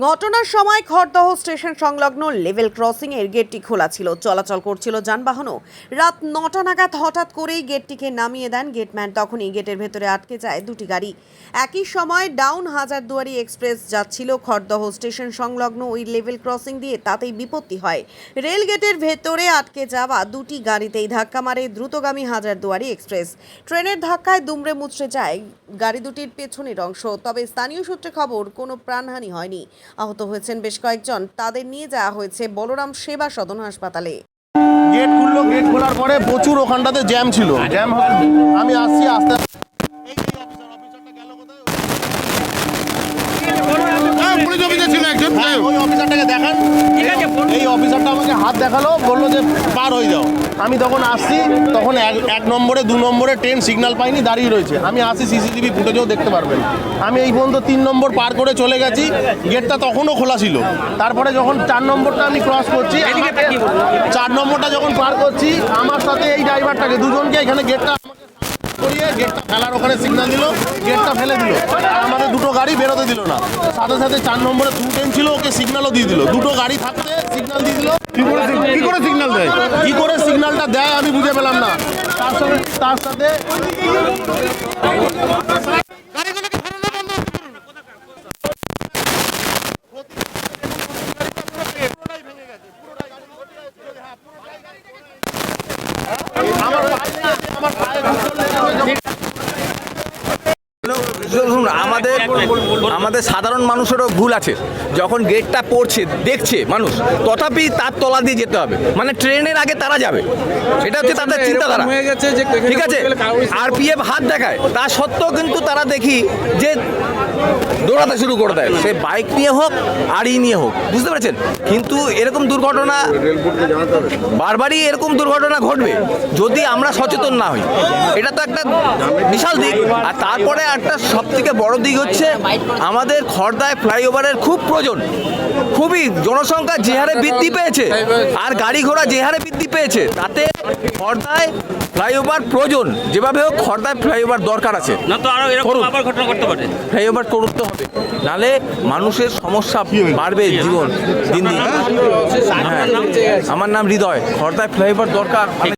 ঘটনার সময় খড়দহ স্টেশন সংলগ্ন লেভেল ক্রসিং এর গেটটি খোলা ছিল। চলাচল করছিল যানবাহনও। রাত নটা নাগাদ হঠাৎ করেই গেটটিকে নামিয়ে দেন গেটম্যান। তখনই গেটের ভেতরে আটকে যায় দুটি গাড়ি। একই সময় ডাউন হাজারদুয়ারি এক্সপ্রেস যাচ্ছিল খড়দহ স্টেশন সংলগ্ন ওই লেভেল ক্রসিং দিয়ে। তাতেই বিপত্তি হয়। রেল গেটের ভেতরে আটকে যাওয়া দুটি গাড়িতেই ধাক্কা মারে দ্রুতগামী হাজারদুয়ারি এক্সপ্রেস। ট্রেনের ধাক্কায় দুমড়ে মুচড়ে যায় গাড়ি দুটির পেছনের অংশ। তবে স্থানীয় সূত্রে খবর, কোনো প্রাণহানি হয়নি। আহত হয়েছেন বেশ কয়েকজন তাদের নিয়ে যাওয়া হয়েছে বলরাম সেবা সদন হাসপাতালে গেট খুললো গেট খোলার পরে প্রচুর ওখানটাতে জ্যাম ছিল জ্যাম আমি আসছি আস্তে হ্যাঁ, পুলিশ হ্যাঁ, অফিসারটাকে দেখান। এই অফিসারটা আমাকে হাত দেখাল বলল যে পার হয়ে যাও। আমি তখন আসছি তখন এক এক নম্বরে দু নম্বরে ট্রেন সিগনাল পাইনি দাঁড়িয়ে রয়েছে। আমি আসি সিসিটিভি ফুটেজেও দেখতে পারবেন। আমি এই পর্যন্ত তিন নম্বর পার করে চলে গেছি গেটটা তখনও খোলা ছিল। তারপরে যখন চার নম্বরটা আমি ক্রস করছি চার নম্বরটা যখন পার করছি আমার সাথে এই ড্রাইভারটাকে দুজনকে এখানে গেটটা গেটটা ফেলার ওখানে সিগন্যাল দিল গেটটা ফেলে দিল। আর আমাদের দুটো গাড়ি বেরোতে দিল না। সাথে সাথে চার নম্বরে টু টেন ছিল ওকে সিগন্যালও দিয়ে দিল। দুটো গাড়ি থাকতে সিগন্যাল দিয়ে দিল। কি করে কি করে সিগন্যাল দেয়? কি করে সিগন্যালটা দেয় আমি বুঝে পেলাম না। তার সাথে তার সাথে আমার পায়ে- আমার পায়ে ঘুষল লেগেছে যখন- শুনুন আমাদের আমাদের সাধারণ মানুষেরও ভুল আছে। যখন গেটটা পড়ছে দেখছে মানুষ তথাপি তার তলা দিয়ে যেতে হবে। মানে ট্রেনের আগে তারা যাবে। সেটা হচ্ছে তাদের চিন্তাধারা। হয়ে গেছে ঠিক আছে? আর পিএফ হাত দেখায়। তা সত্ত্বেও কিন্তু তারা দেখি যে দৌড়াতে শুরু করে দেয়। সে বাইক নিয়ে হোক আর নিয়ে হোক বুঝতে পেরেছেন? কিন্তু এরকম দুর্ঘটনা বারবারই এরকম দুর্ঘটনা ঘটবে যদি আমরা সচেতন না হই। এটা তো একটা বিশাল দিক। আর তারপরে একটা সব থেকে বড় দিক হচ্ছে আমাদের খর্দায় ফ্লাইওভারের খুব প্রয়োজন। খুবই জনসংখ্যা যে হারে বৃদ্ধি পেয়েছে আর গাড়ি ঘোড়া যে হারে বৃদ্ধি পেয়েছে তাতে খর্দায় ফ্লাইওভার প্রয়োজন। যেভাবে হোক খর্দায় ফ্লাইওভার দরকার আছে। না তো আরও এরকম। আবার ঘটনা করতে পারে। ফ্লাইওভার করতে হবে নালে মানুষের সমস্যা বাড়বে জীবন দিন দিন। হ্যাঁ। আমার নাম হৃদয় খড়দায় ফ্লাইওভার দরকার।